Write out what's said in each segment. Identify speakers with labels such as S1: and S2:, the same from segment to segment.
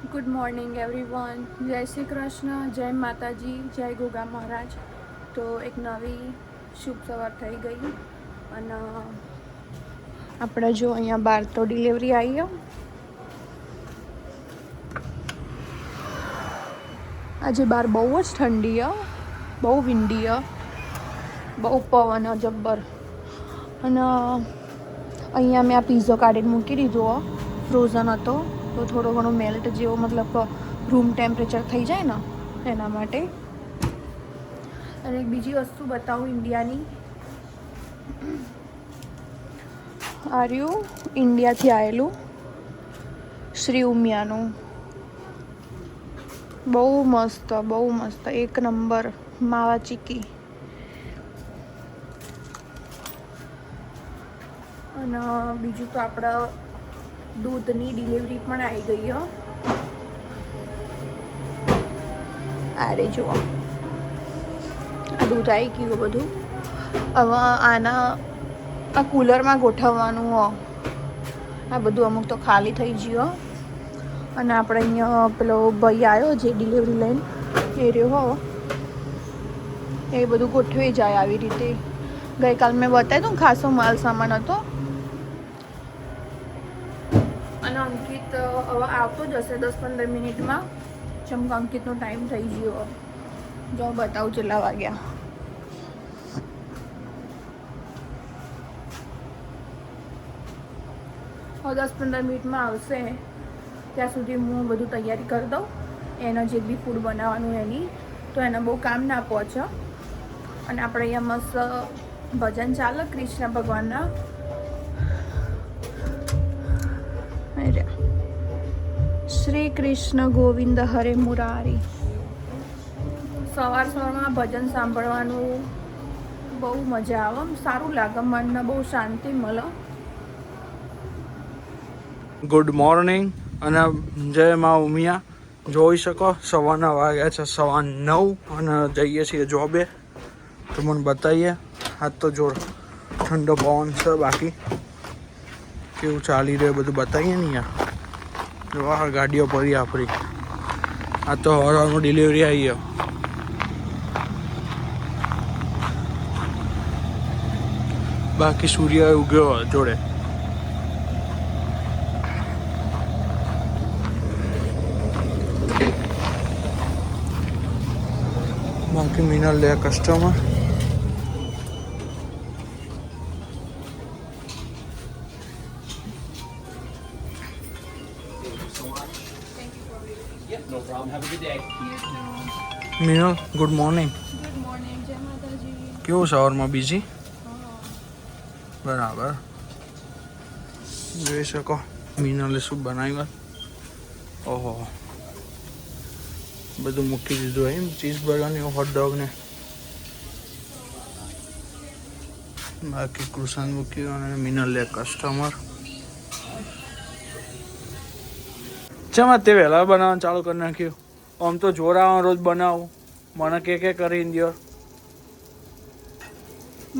S1: Good morning everyone જય શ્રી કૃષ્ણ જય માતાજી જય ગોગા મહારાજ તો એક નવી શુભ સવાર થઈ ગઈ અને આપણે જો અહીંયા બહાર તો ડિલિવરી આવી આજે બહાર બહુ જ ઠંડી બહુ વિંડી બહુ પવન જબ્બર. અને અહીંયા મેં આ પીઝો કાઢીને મૂકી દીધો ફ્રોઝન હતો. તો થોડો ઘણો મેલ્ટ જેવો મતલબ રૂમ ટેમ્પરેચર થઈ જાય ને, એના માટે. અને બીજી વસ્તુ બતાવું ઇન્ડિયાની. આર્યું ઇન્ડિયાથી આવેલું શ્રી ઉમિયાનું. બહુ મસ્ત બહુ મસ્ત. એક નંબર માવા ચીકી અને બીજું તો આપણા દૂધની ડિલિવરી પણ આવી ગઈ, હો. અરે જુઓ. આ દૂધ આવી ગયું બધું. હવે આના, આ કુલરમાં ગોઠવવાનું હો. આ બધું અમુક તો ખાલી થઈ ગયું અને આપણે અહીંયા પેલો ભાઈ આવ્યો જે ડિલિવરી લઈને, એ રહ્યો હો. એ બધું ગોઠવી જાય આવી રીતે. ગઈકાલ મેં બતાવ્યું ખાસો માલ સામાન હતો અને અંકિત હવે આવતો જ હશે દસ પંદર મિનિટમાં. જેમ કે અંકિતનો ટાઈમ થઈ ગયો. જો બતાવું કેટલા વાગ્યા. દસ પંદર મિનિટમાં આવશે. ત્યાં સુધી હું બધું તૈયારી કરી દઉં. એનો જે બી ફૂડ બનાવવાનું એની. તો એને બહુ કામ ના પહોંચે. અને આપણે અહીંયા મસ્ત ભજન ચાલે, કૃષ્ણ ભગવાનના. અરે શ્રી કૃષ્ણ ગોવિંદ હરે મુરારી. સવાર સવારમાં ભજન સાંભળવાનું બહુ મજા આવે. સારું લાગે. મનને બહુ શાંતિ મળે.
S2: ગુડ મોર્નિંગ અને જય મા ઉમિયા. જોઈ શકો, સવારના વાગ્યા છે, સવા નવ અને જઈએ છીએ જોબે. તો મને બતાવીએ. હાથ તો જોર. ઠંડો પવન છે બાકી. કેવું ચાલી રહ્યું બધું બતાવીએ ને યાર જો આ ગાડીઓ પડી આપણી. આ તો હરવાનું ડિલિવરી આવી ગયો. બાકી સૂર્ય ઉગ્યો જોડે. બાકી મિનલ લે customer
S3: Yep, no problem. Have a good day.
S2: Minal good morning
S1: good morning જય માતાજી
S2: કેવું સવારમાં બીજી બરાબર. જોઈ શકો. મિનલે શું બનાવ્યું? ઓહો. બધું મૂકી દીધું એમ. ચીઝ બર્ગર હોટડોગને હોટડોગ બાકી કૃષાન મૂક્યું અને મિનલ લે કસ્ટમર ચેમાં તે વહેલા બનાવવાનું ચાલુ કરી નાખ્યું. આમ તો જોરાવાનું રોજ બનાવું. મને કે કે કરી દો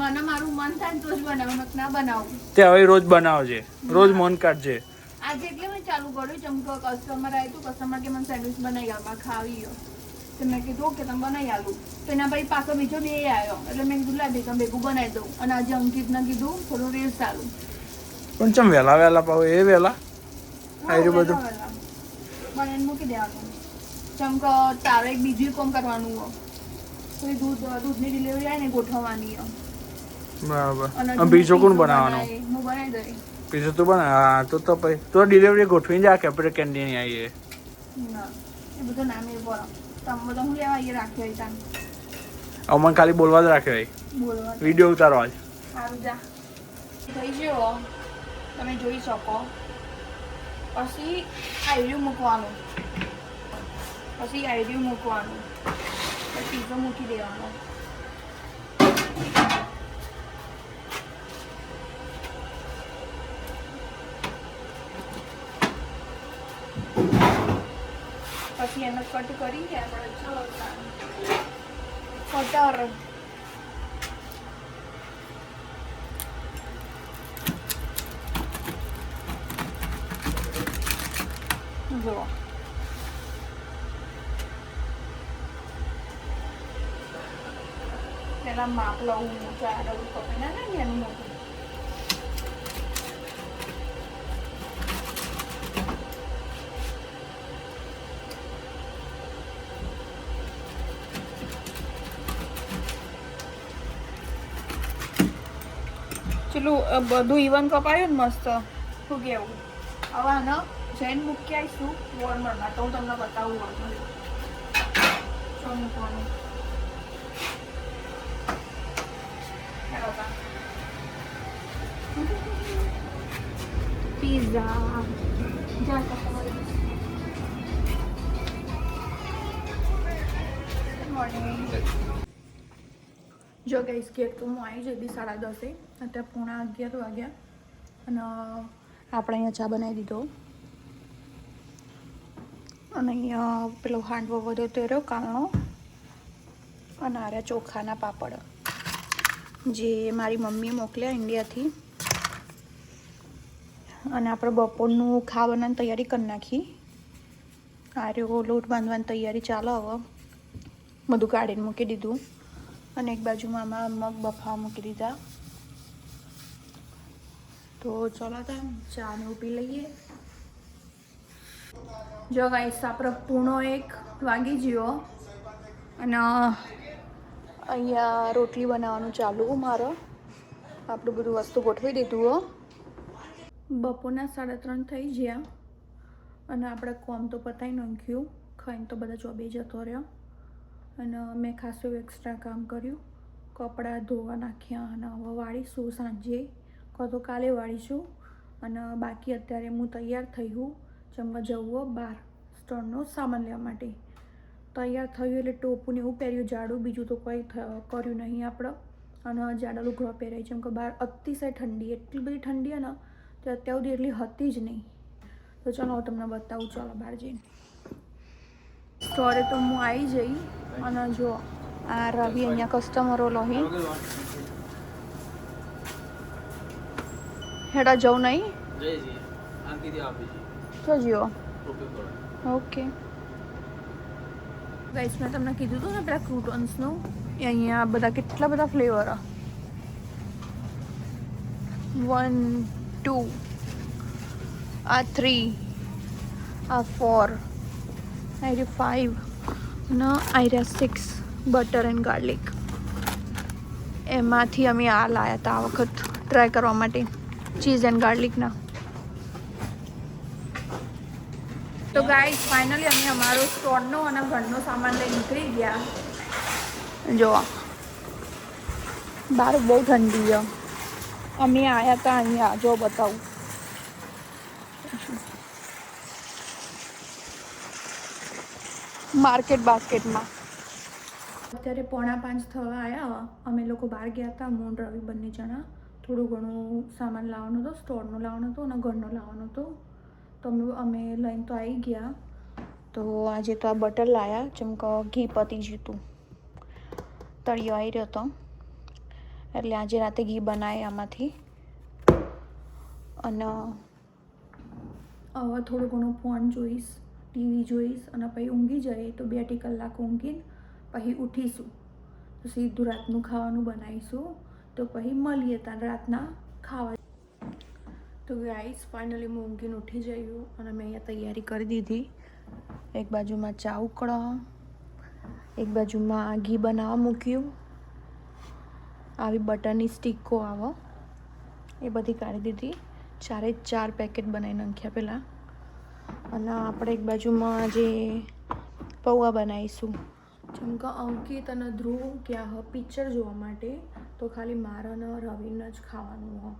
S1: મને મારું મન થાય તો જ બનાવું ના બનાવું.
S2: તે હવે રોજ બનાવજે. રોજ મન કાઢજે.
S1: આજે એટલે મેં ચાલુ કર્યું. જેમ કે કસ્ટમર આવ્યું કસ્ટમર કે મને સેન્ડવિચ બનાવી મારે ખાવી હોય તો મેં કીધું ઓકે તમે બનાવી આલું. તો એના પછી પાછો બીજો બે આવ્યો એટલે મેં કીધું લાવી તમે ભેગું બનાવી દઉં અને આજે અંકિતને કીધું થોડું રેસ ચાલુ.
S2: પણ ચમ વહેલા વહેલા પાવ એ વહેલા? આવી રહ્યું બધું
S1: બનાવીને મૂકી દેવાનું જેમ કે તારે એક બીજું કામ કરવાનું હોય. કોઈ દૂધ દૂધની ડિલિવરી આવે ને ગોઠવવાની હોય.
S2: બરાબર.
S1: અને
S2: અને બીજો કોણ
S1: પીઝો
S2: બનાવવાનું?
S1: બનાવે, હું બનાવી દઈ
S2: બીજું તું બના હા તો તો પછી તો ડિલિવરી ગોઠવીને જા કેપિટલ કેન્ટીન આવીએ
S1: ના એ બધું નામ એ બોલો તમે બધા હું લેવા રાખ્યો હોય તાન.
S2: અમને ખાલી બોલવા જ રાખ્યો હોય.
S1: બોલવા
S2: વીડિયો ઉતારવા જ.
S1: સારું જા. થઈ ગયો તમે જોઈ શકો. પછી આઈડિયું મૂકવાનું. પછી આઈડિયું મૂકવાનું. પછી પીઝો મૂકી દેવાનો. પછી એને કટ કરી આપણે cutter było. Nella mapla unica, da un po' appena non è venuto. પેલું બધું ઈવન કપાયું ને મસ્ત શું કેવું આવા ન જૈન મૂકી આવીશું વોર્મરમાં તો હું તમને બતાવું વોર્મર શું મૂકવાનું. પિઝા જા. જો ગઈશ ગેટ તો હું આવી જતી સાડા દસે. અત્યારે પોણા અગિયાર વાગ્યા. અને આપણે અહીંયા ચા બનાવી દીધો. અને અહીંયા પેલો હાંડવો વધો તેરો કાણો અને આર્યા ચોખાના પાપડ. જે મારી મમ્મીએ મોકલ્યા ઇન્ડિયાથી. અને આપણે બપોરનું ખાવાના તૈયારી કરી નાખી. આ રહ્યો લોટ બાંધવાની તૈયારી ચાલે હવે. બધું કાઢીને મૂકી દીધું. અને એક બાજુમાં આમાં મગ બફાવા મૂકી દીધા. તો ચલો તા ચા ને પી લઈએ. જો ગાઈસ આપણો પૂણો એક વાગી ગયો. અને અહીંયા રોટલી બનાવવાનું ચાલુ મારો. આપણું બધું વસ્તુ ગોઠવી દીધું હો. બપોરના સાડા ત્રણ થઈ ગયા. અને આપણે કોમ તો પતાવી નાખ્યું. ખાઈને તો બધા ચોબે જતો રહ્યો. અને મેં ખાસું એક્સ્ટ્રા કામ કર્યું. કપડાં ધોવા નાખ્યા અને હવે વાળીશું સાંજે. કાં તો કાલે વાળીશું. અને બાકી અત્યારે હું તૈયાર થઈ હું. જમવા જવું બહાર સ્ટોરનો સામાન લેવા માટે. તૈયાર થયું એટલે ટોપું ને એવું પહેર્યું જાડું બીજું તો કંઈ કર્યું નહીં આપણે. અને જાડા લુગડો પહેરાય જેમ કે બહાર અતિશય ઠંડી, એટલી બધી ઠંડી ને, તો અત્યાર સુધી એટલી હતી જ નહીં. તો ચાલો, હું તમને બતાવું. ચાલો, બહાર જઈને. સ્ટોરે તો હું આવી જઈ. અને જો, આ રવિ અહીંયા કસ્ટમરો લોહી હેડા જવું નહીં? તો જીઓ ઓકે ગાઈસ મેં તમને કીધું હતું ને પેલા ક્રૂટન્સનું એ અહીંયા બધા કેટલા બધા ફ્લેવર વન ટુ આ થ્રી આ ફોર આઈ ફાઇવ અને આઈ સિક્સ બટર એન્ડ ગાર્લિક એમાંથી અમે આ લાયા હતા આ વખત. ટ્રાય કરવા માટે. ચીઝ એન્ડ ગાર્લિકના તો ગાઈસ ફાઇનલી અમે અમારો સ્ટોરનો અને ઘરનો સામાન લઈ નીકળી ગયા. જો. બહાર બહુ ઠંડી છે. અમે આવ્યા હતા અહીંયા જો બતાવું. માર્કેટ બાસ્કેટમાં. અત્યારે પોણા પાંચ થવા આવ્યા અમે લોકો બહાર ગયા હતા મોન રવિ બંને જણા. થોડું ઘણું સામાન લાવવાનું હતું સ્ટોરનું લાવવાનું હતું અને ઘરનું લાવવાનું હતું. તો અમે લઈને તો આવી ગયા. તો આજે તો આ બટર લાયા, જેમ કે ઘી પતી જતું તળિયો આવી રહ્યો હતો. એટલે આજે રાતે ઘી બનાવે આમાંથી. અને હવે થોડું ઘણું ફોન જોઈશ, ટીવી જોઈશ અને પછી ઊંઘી જઈએ તો બે અઢી કલાક ઊંઘીને પછી ઉઠીશું. તો સીધું રાતનું ખાવાનું બનાવીશું. તો પછી મળીએ ત્યાં રાતના ખાવા. તો ગાઈસ ફાઇનલી હું ઊંઘીને ઉઠી જયું અને મેં અહીંયા તૈયારી કરી દીધી. એક બાજુમાં ચા ઉકળો એક બાજુમાં ઘી બનાવવા મૂક્યું. આવી બટરની સ્ટીકો આવો. એ બધી કાઢી દીધી. ચારે ચાર પેકેટ બનાવી નાખ્યા પહેલાં. અને આપણે એક બાજુમાં જે પૌવા બનાવીશું. જેમ કે અંકિત અને ધ્રુવ ગયા હ પિક્ચર જોવા માટે, તો ખાલી મારા રવિને જ ખાવાનું હો.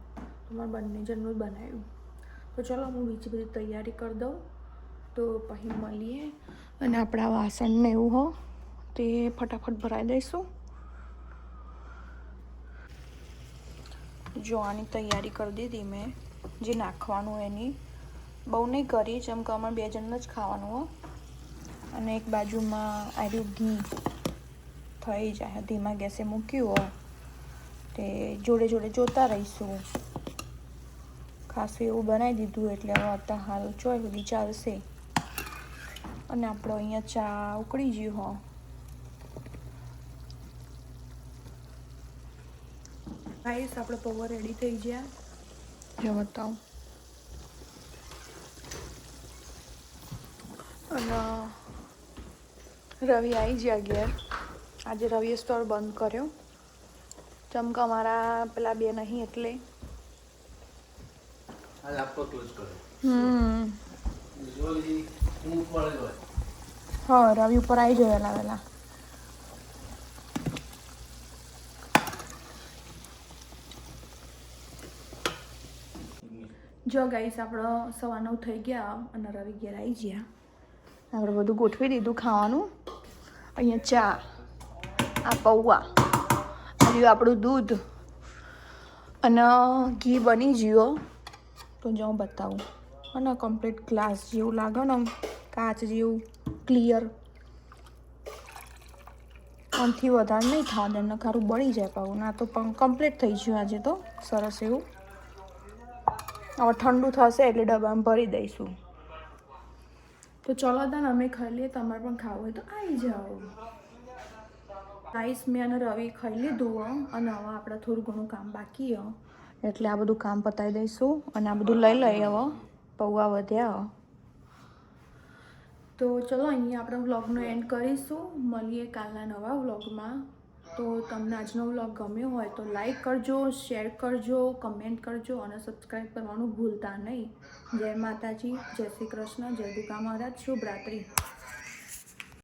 S1: તો બંને જણનું બનાવ્યું. તો ચલો હું બીજી બધી તૈયારી કરી દઉં. તો પછી મળીએ. અને આપણા વાસણને એવું હો, તે ફટાફટ ભરાઈ દઈશું. જો આની તૈયારી કરી દીધી મેં, જે નાખવાનું એની. બહુ નહીં કરી, જેમ કે અમારે બે જણને જ ખાવાનું હો. અને એક બાજુમાં આવ્યું ઘી થઈ જાય. ધીમા ગેસે મૂક્યું હો તે જોડે જોડે જોતા રહીશું. ખાસું એવું બનાવી દીધું એટલે હવે અત્યારે હાલ ચોય સુધી ચાલશે. અને આપણો અહીંયા ચા ઉકળી ગયું હો. ગાઈસ, આપણે પૌવા રેડી થઈ ગયા. જો બતાવું. અને રવિ આવી ગયા ઘેર. આજે રવિએ સ્ટોર બંધ કર્યો. ચમકા મારા પેલા બે નહીં એટલે.
S3: આ લેપટોપ ક્લોઝ કરો.
S1: હમ.
S3: જોઈ હું
S1: હા રવિ ઉપર આવી જાય વહેલા વેલા. જો ગાઈસ આપણો સવા નવ થઈ ગયા અને રવિ ઘેર આવી ગયા. આપણે બધું ગોઠવી દીધું ખાવાનું. અહીંયા ચા આ પૌવા આ રહ્યું આપણું દૂધ. અને ઘી બની ગયો. તો જો હું બતાવું. અને કમ્પ્લીટ ગ્લાસ જેવું લાગે ને કાચ જેવું ક્લિયર આનથી વધારે નહીં થવા દે ને ખારું બળી જાય પાવું ના તો પણ કમ્પ્લીટ થઈ ગયું આજે તો. સરસ એવું. હવે ઠંડુ થશે એટલે ડબ્બામાં ભરી દઈશું. તો ચલો તને અમે ખાઈ લઈએ. તમારે પણ ખાવું હોય તો આવી જાઓ. રાઈસ મેં અને રવિ ખાઈ લીધું અને હવે આપણે થોડું ઘણું કામ બાકી, હો. એટલે આ બધું કામ પતાવી દઈશું અને આ બધું લઈ લઈએ હવે પૌવા વધ્યા તો ચલો અહીંયા આપણે વ્લોગનો એન્ડ કરીશું. મળીએ કાલના નવા વ્લોગમાં. તો તમને આજનો વ્લોગ ગમ્યો હોય તો લાઈક કરજો, શેર કરજો, કમેન્ટ કરજો અને સબસ્ક્રાઈબ કરવાનું ભૂલતા નહીં. જય માતાજી, જય શ્રી કૃષ્ણ, જય દુકા મહારાજ શુભ રાત્રિ